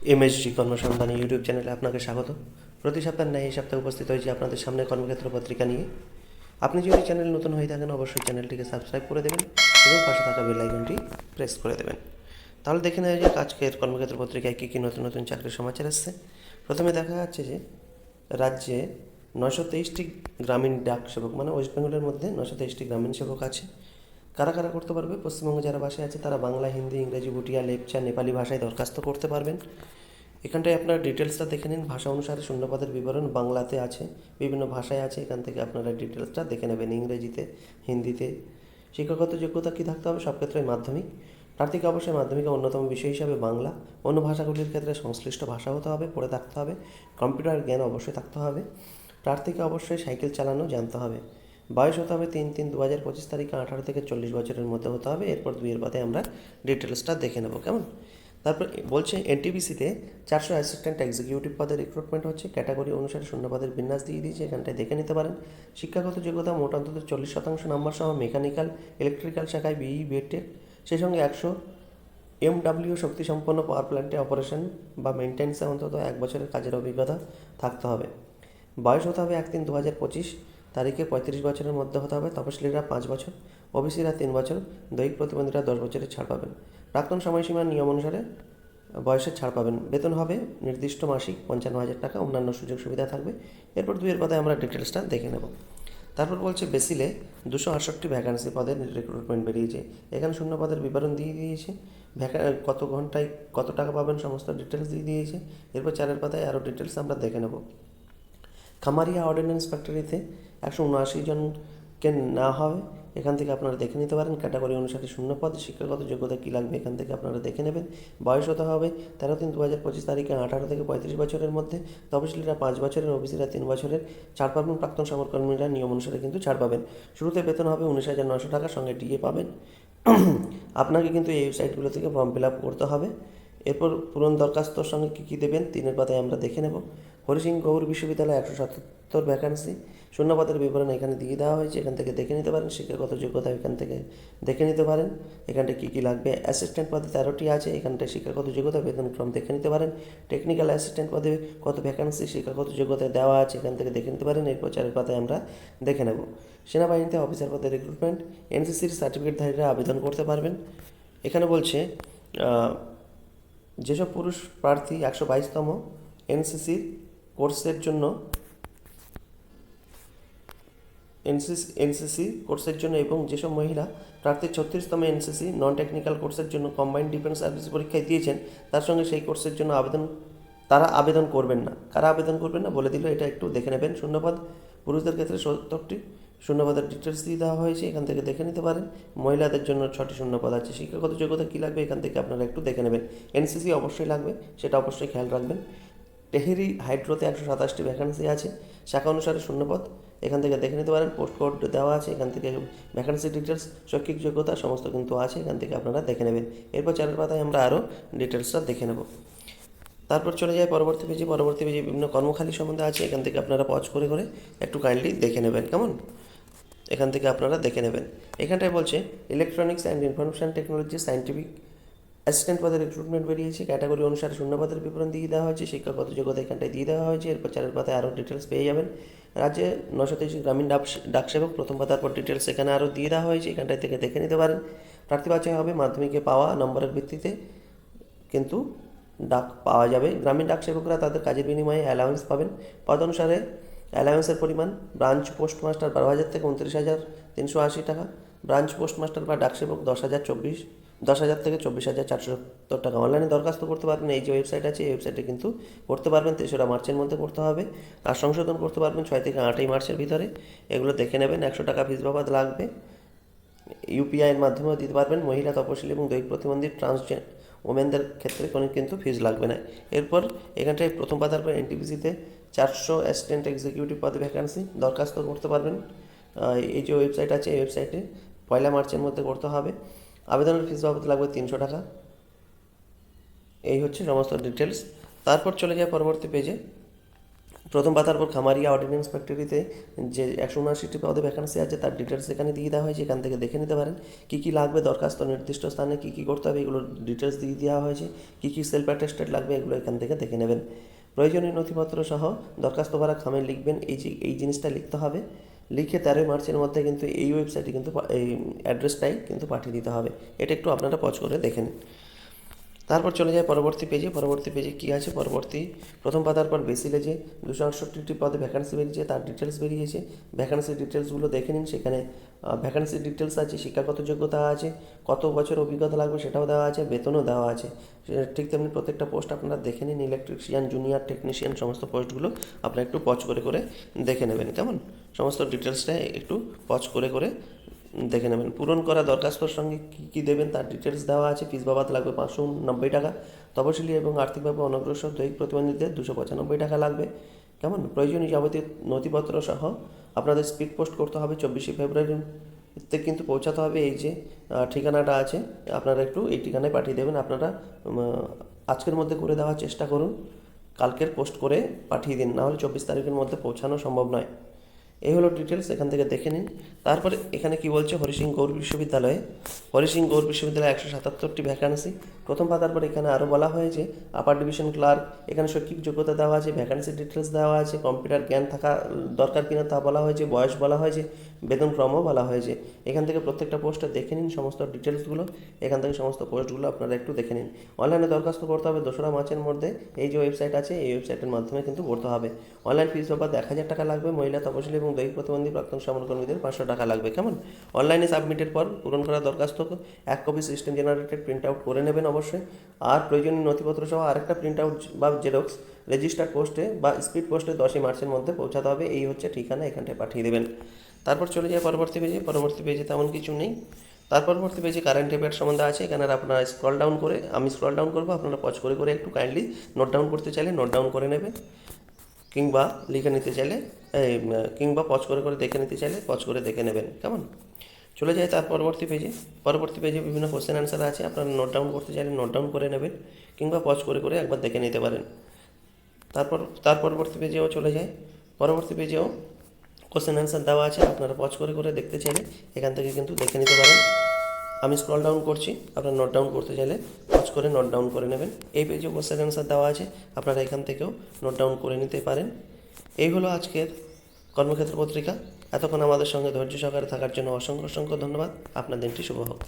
MSG কর্মসংধানী YouTube চ্যানেলে আপনাকে স্বাগত। প্রতি সপ্তাহে ন্যায় এই সপ্তাহে উপস্থিত হয়েছি আপনাদের সামনে কর্মক্ষেত্র পত্রিকা নিয়ে। আপনি যদি চ্যানেল নতুন হয়ে থাকেন, অবশ্যই চ্যানেলটিকে সাবস্ক্রাইব করে দেবেন এবং পাশে থাকা বেল আইকনটি প্রেস করে দেবেন। তাহলে দেখে নেওয়া যাক আজকের কর্মক্ষেত্র পত্রিকায় কী কী নতুন নতুন চাকরির সমাচার এসছে প্রথমে দেখা যাচ্ছে যে, রাজ্যে নশো তেইশটি গ্রামীণ ডাক সেবক মানে ওয়েস্ট বেঙ্গলের মধ্যে নশো তেইশটি গ্রামীণ সেবক আছে। কারা কারা করতে পারবে? পশ্চিমবঙ্গে যারা ভাষায় আছে, তারা বাংলা, হিন্দি, ইংরেজি ভুটিয়া লেপচা, নেপালি ভাষায় দরখাস্ত করতে পারবেন। এখানটায় আপনার ডিটেলসটা দেখে নিন। ভাষা অনুসারে শূন্যপদের বিবরণ বাংলাতে আছে। বিভিন্ন ভাষায় আছে। এখান থেকে আপনারা ডিটেলসটা দেখে নেবেন ইংরেজিতে, হিন্দিতে। শিক্ষাগত যোগ্যতা কী থাকতে হবে? সব ক্ষেত্রে মাধ্যমিক। প্রার্থীকে অবশ্যই মাধ্যমিকে অন্যতম বিষয় হিসাবে বাংলা। অন্য ভাষাগুলির ক্ষেত্রে সংশ্লিষ্ট ভাষা হতে হবে, পড়ে থাকতে হবে। কম্পিউটার জ্ঞান অবশ্যই থাকতে হবে। প্রার্থীকে অবশ্যই সাইকেল চালানো জানতে হবে। বয়স হতে হবে তিন তিন দু হাজার পঁচিশ তারিখে, আঠারো থেকে চল্লিশ বছরের মধ্যে হতে হবে। এরপর দুইয়ের বাদে আমরা ডিটেলসটা দেখে নেব, কেমন? তারপর বলছে এনটিবিসিতে চারশো অ্যাসিস্ট্যান্ট এক্সিকিউটিভ পদে রিক্রুটমেন্ট হচ্ছে। ক্যাটাগরি অনুসারে শূন্যপদের বিন্যাস দিয়ে দিয়েছে, এখানটায় দেখে নিতে পারেন। শিক্ষাগত যোগ্যতা মোট অন্তত চল্লিশ শতাংশ নম্বর সহ মেকানিক্যাল ইলেকট্রিক্যাল শাখায় বিই বিএডটেক সেই সঙ্গে একশো এমডাব্লিউ শক্তিসম্পন্ন পাওয়ার প্ল্যান্টে অপারেশন বা মেনটেন্সে অন্তত এক বছরের কাজের অভিজ্ঞতা থাকতে হবে। বয়স হতে হবে এক তিন দু হাজার পঁচিশ। তারিখে পঁয়ত্রিশ বছরের মধ্যে হতে হবে। তপশিলীরা পাঁচ বছর, ওবিসিরা তিন বছর, দৈহিক প্রতিবন্ধীরা দশ বছরের ছাড় পাবেন। প্রাক্তন সময়সীমার নিয়ম অনুসারে বয়সের ছাড় পাবেন। বেতন হবে নির্দিষ্ট মাসিক পঞ্চান্ন হাজার টাকা, অন্যান্য সুযোগ সুবিধা থাকবে। এরপর দুইয়ের পদে আমরা ডিটেলসটা দেখে নেব। তারপর বলছে, বেসিলে দুশো আটষট্টি ভ্যাকান্সি পদের রিক্রুটমেন্ট বেরিয়েছে। এখানে শূন্য পদের বিবরণ দিয়ে দিয়েছে। ভ্যাকা কত ঘন্টায় কত টাকা পাবেন সমস্ত ডিটেলস দিয়ে দিয়েছে। এরপর চারের পাতায় আরও ডিটেলস আমরা দেখে নেব। খামারিয়া অর্ডিন্যান্স ফ্যাক্টরিতে একশো উনআশি জনকে না হবে, এখান থেকে আপনারা দেখে নিতে পারেন ক্যাটাগরি অনুসারে শূন্য পদ শিক্ষাগত যোগ্যতা কী লাগবে, এখান থেকে আপনারা দেখে নেবেন। বয়স হতে হবে? তেরো তিন দু হাজার পঁচিশ তারিখে আঠারো থেকে পঁয়ত্রিশ বছরের মধ্যে তপশিলীরা পাঁচ বছরের, ওবিসিরা তিন বছরের ছাড় পাবেন প্রাক্তন সমরকর্মীরা নিয়ম অনুসারে কিন্তু ছাড় পাবেন শুরুতে বেতন হবে উনিশ হাজার নশো টাকা, সঙ্গে ডিএ পাবেন। আপনাকে কিন্তু এই ওয়েবসাইটগুলো থেকে ফর্ম ফিল আপ করতে হবে। এরপর পূরণ দরখাস্তর সঙ্গে কী কী দেবেন, তিনের পাতায় আমরা দেখে নেব। হরিসিং গৌর বিশ্ববিদ্যালয় একশো সাতাত্তর ভ্যাকান্সি শূন্যপদের বিবরণ এখানে দিয়ে দেওয়া হয়েছে, এখান থেকে দেখে নিতে পারেন, শিক্ষাগত যোগ্যতা এখান থেকে দেখে নিতে পারেন, এখানটায় কী কী লাগবে? অ্যাসিস্ট্যান্ট পদে তেরোটি আছে, এখানটায় শিক্ষাগত যোগ্যতা বেতনক্রম দেখে নিতে পারেন টেকনিক্যাল অ্যাসিস্ট্যান্ট পদে কত ভ্যাকান্সি শিক্ষাগত যোগ্যতা দেওয়া আছে, এখান থেকে দেখে নিতে পারেন, এরপর চারের পাতায় আমরা দেখে নেব। সেনাবাহিনীতে অফিসার পদে রিক্রুটমেন্ট এনসিসির সার্টিফিকেটধারীরা আবেদন করতে পারবেন। এখানে বলছে যেসব পুরুষ প্রার্থী একশো বাইশতম এনসিসির কোর্সের জন্য, এনসিসি এনসিসি কোর্সের জন্য এবং যেসব মহিলা প্রার্থী ছত্রিশতম এনসিসি নন টেকনিক্যাল কোর্সের জন্য কম্বাইন্ড ডিফেন্স সার্ভিস পরীক্ষায় দিয়েছেন, তার সঙ্গে সেই কোর্সের জন্য আবেদন, তারা আবেদন করবেন না। কারা আবেদন করবেন না বলে দিল, এটা একটু দেখে নেবেন। শূন্যপদ, পুরুষদের ক্ষেত্রে সত্তরটি, শূন্যপদের ডিটেলস দিয়ে দেওয়া হয়েছে, এখান থেকে দেখে নিতে পারেন। মহিলাদের জন্য ছটি শূন্যপদ আছে। শিক্ষাগত যোগ্যতা কী লাগবে, এখান থেকে আপনারা একটু দেখে নেবেন। এনসিসি অবশ্যই লাগবে, সেটা অবশ্যই খেয়াল রাখবেন। টেহেরি হাইড্রোতে একশো সাতাশটি ভ্যাকান্সি আছে, শাখা অনুসারে শূন্যপদ। এখান থেকে দেখে নিতে পারেন পোস্ট কোড দেওয়া আছে, এখান থেকে ভ্যাকান্সি ডিটেলস শৈক্ষিক যোগ্যতা সমস্ত কিন্তু আছে, এখান থেকে আপনারা দেখে নেবেন। এরপর চারের পাতায় আমরা আরও ডিটেলসটা দেখে নেব। তারপর চলে যায় পরবর্তী পেজে পরবর্তী পেজে বিভিন্ন কর্মখালী সম্বন্ধে আছে, এখান থেকে আপনারা পজ করে করে একটু কাইন্ডলি দেখে নেবেন, কেমন? এখান থেকে আপনারা দেখে নেবেন। এখানটায় বলছে electronics and information technology scientific assistant পদের রিক্রুটমেন্ট বেরিয়েছে ক্যাটাগরি অনুসারে শূন্য পদের বিবরণ দিয়ে দেওয়া হয়েছে শিক্ষাগত যোগ্যতা এখানটায় দিয়ে দেওয়া হয়েছে, এরপর চারের পাতায় আরও ডিটেলস পেয়ে যাবেন। রাজ্যে নশো তেইশ গ্রামীণ ডাক ডাকসেবক প্রথম পাতার পর ডিটেলস এখানে আরও দিয়ে দেওয়া হয়েছে, এখানটায় থেকে দেখে নিতে পারেন। প্রার্থী বাছাই হবে, মাধ্যমিকে পাওয়া নম্বরের ভিত্তিতে কিন্তু ডাক পাওয়া যাবে। গ্রামীণ ডাক সেবকরা তাদের কাজের বিনিময়ে অ্যালাউন্স পাবেন। পদ অনুসারে অ্যালাউন্সের পরিমাণ ব্রাঞ্চ পোস্টমাস্টার বারো হাজার থেকে উনত্রিশ হাজার তিনশো আশি টাকা ব্রাঞ্চ পোস্টমাস্টার বা ডাক সেবক দশ হাজার চব্বিশ। দশ হাজার থেকে চব্বিশ হাজার চারশো সত্তর টাকা অনলাইনে দরখাস্ত করতে পারবেন, এই যে ওয়েবসাইট আছে, এই ওয়েবসাইটে কিন্তু করতে পারবেন। তেসরা মার্চের মধ্যে করতে হবে। আর সংশোধন করতে পারবেন ছয় থেকে আটই মার্চের ভিতরে। এগুলো দেখে নেবেন, একশো টাকা ফিস বাবাদ লাগবে। ইউপিআইয়ের মাধ্যমেও দিতে পারবেন। মহিলা তপশিলি এবং দৈহিক প্রতিবন্ধী ট্রান্সজেন ওমেনদের ক্ষেত্রে কোনো কিন্তু ফিজ লাগবে না। এরপর এখানটায় প্রথম পাতার পর এনটিপিসিতে চারশো অ্যাসিস্ট্যান্ট এক্সিকিউটিভ পদে ভ্যাকান্সি দরখাস্ত করতে পারবেন। এই যে ওয়েবসাইট আছে, এই ওয়েবসাইটে পয়লা মার্চের মধ্যে করতে হবে। আবেদনের ফিস বাবদ লাগবে তিনশো টাকা। এই হচ্ছে সমস্ত ডিটেলস তারপর চলে যায় পরবর্তী পেজে প্রথম পাতার পর খামারিয়া অর্ডিন্যান্স ফ্যাক্টরিতে যে একশো উনআশিটি পদে ভ্যাকান্সি আছে, তার ডিটেলস এখানে দিয়ে দেওয়া হয়েছে। এখান থেকে দেখে নিতে পারেন কী কী লাগবে, দরখাস্ত নির্দিষ্ট স্থানে কী কী করতে হবে, এগুলোর ডিটেলস দিয়ে দেওয়া হয়েছে। কী কী সেলফ অ্যাটেস্টেড লাগবে, এগুলো এখান থেকে দেখে নেবেন। প্রয়োজনীয় নথিপত্র সহ দরখাস্ত ভরা খামে লিখবেন, এই যে, এই জিনিসটা লিখতে হবে। লিখে তেরোই মার্চের মধ্যে কিন্তু এই ওয়েবসাইটে কিন্তু এই অ্যাড্রেসটাই কিন্তু পাঠিয়ে দিতে হবে। এটা একটু আপনারা পজ করে দেখে নিন। তারপর চলে যায় পরবর্তী পেজে পরবর্তী পেজে কী আছে? পরবর্তী প্রথম পাতার পর বেসি লেজে দুশো আটষট্টিটি পদে ভ্যাকান্সি বেরিয়েছে, তার ডিটেলস বেরিয়েছে। ভ্যাকান্সি ডিটেলসগুলো দেখে নিন। সেখানে ভ্যাকান্সি ডিটেলস আছে, শিক্ষাগত যোগ্যতা আছে, কত বছর অভিজ্ঞতা লাগবে সেটাও দেওয়া আছে, বেতনও দেওয়া আছে। ঠিক তেমনি প্রত্যেকটা পোস্ট আপনারা দেখে নিন। ইলেকট্রিশিয়ান জুনিয়র টেকনিশিয়ান সমস্ত পোস্টগুলো আপনারা একটু পজ করে করে দেখে নেবেন। কেমন? সমস্ত ডিটেলসটা একটু পজ করে করে দেখে নেবেন। পূরণ করা দরখাস্তর সঙ্গে কী কী দেবেন তার ডিটেলস দেওয়া আছে। ফিস বাবাদ লাগবে পাঁচশো নব্বই টাকা। তপশিলি এবং আর্থিকভাবে অনগ্রসর দৈহিক প্রতিবন্ধীদের দুশো পঁচানব্বই টাকা লাগবে। কেমন? প্রয়োজনীয় যাবতীয় নথিপত্র সহ আপনাদের স্পিড পোস্ট করতে হবে চব্বিশে ফেব্রুয়ারি। ফেব্রুয়ারিতে কিন্তু পৌঁছাতে হবে এই যে ঠিকানাটা আছে। আপনারা একটু এই ঠিকানায় পাঠিয়ে দেবেন। আপনারা আজকের মধ্যে করে দেওয়ার চেষ্টা করুন। কালকের পোস্ট করে পাঠিয়ে দিন। নাহলে চব্বিশ তারিখের মধ্যে পৌঁছানো সম্ভব নয়। এই হলো ডিটেলস এখান থেকে দেখে নিন। তারপরে এখানে কি বলছে? হরিসিং গৌর বিশ্ববিদ্যালয়ে। হরিসিং গৌর বিশ্ববিদ্যালয়ে একশো সাতাত্তরটি ভ্যাকান্সি প্রথম পাতার পর এখানে আরও বলা হয়েছে আপার ডিভিশন ক্লার্ক এখানে শৈক্ষিক যোগ্যতা দেওয়া আছে ভ্যাকান্সি ডিটেলস দেওয়া আছে কম্পিউটার জ্ঞান থাকা দরকার কিনা তা বলা হয়েছে, বয়স বলা হয়েছে। বেতন ক্রমও বলা হয়েছে এখান থেকে প্রত্যেকটা পোস্টে দেখে নিন সমস্ত ডিটেলসগুলো এখান থেকে সমস্ত পোস্টগুলো আপনারা একটু দেখে নিন। অনলাইনে দরখাস্ত করতে হবে দোসরা মার্চের মধ্যে, এই যে ওয়েবসাইট আছে, এই ওয়েবসাইটের মাধ্যমে কিন্তু করতে হবে। অনলাইন ফিস বাবদ এক হাজার টাকা লাগবে, মহিলা তপশিলি এবং দৈহিক প্রতিবন্ধী প্রাক্তন সমরকর্মীদের পাঁচশো টাকা লাগবে, কেমন? অনলাইনে সাবমিটের পর পূরণ করা দরখাস্ত, এক copy system generated print out করে নেবেন অবশ্যই। আর প্রয়োজনীয় নথিপত্র সহ আরেকটা প্রিন্ট আউট বা জেরক্স রেজিস্টার্ড পোস্টে বা স্পিড পোস্টে দশই মার্চের মধ্যে পৌঁছাতে হবে, এই হচ্ছে ঠিকানা, এখানটায় পাঠিয়ে দেবেন। তারপর চলে যায় পরবর্তী পেজে পরবর্তী পেজে তেমন কিছু নেই। তার পরবর্তী পেজে কারেন্ট অ্যাফেয়ার সম্বন্ধে আছে, এখানে আপনারা স্ক্রল ডাউন করে, আমি স্ক্রল ডাউন করব, আপনারা পজ করে করে একটু কাইন্ডলি নোট ডাউন করতে চাইলে নোট ডাউন করে নেবেন কিংবা লিখে নিতে চাইলে কিংবা পজ করে করে দেখে নিতে চাইলে পজ করে দেখে নেবেন, কেমন? চলে যায় তার পরবর্তী পেজে পরবর্তী পেজে বিভিন্ন কোশ্চেন অ্যান্সার আছে, আপনারা নোট ডাউন করতে চাইলে নোট ডাউন করে নেবেন, কিংবা পজ করে করে একবার দেখে নিতে পারেন। তারপর, তার পরবর্তী পেজেও চলে যায়। পরবর্তী পেজেও কোশ্চেন অ্যান্সার দেওয়া আছে, আপনারা পজ করে করে দেখতে চাইলে এখান থেকে কিন্তু দেখে নিতে পারেন। আমি স্ক্রল ডাউন করছি, আপনারা নোট ডাউন করতে চাইলে পজ করে নোট ডাউন করে নেবেন। এই পেজেও কোশ্চেন অ্যান্সার দেওয়া আছে, আপনারা এখান থেকেও নোট ডাউন করে নিতে পারেন। এই হলো আজকের কর্মক্ষেত্র পত্রিকা। এতক্ষণ আমাদের সঙ্গে ধৈর্য সহকারে থাকার জন্য অসংখ্য অসংখ্য ধন্যবাদ। আপনার দিনটি শুভ হোক।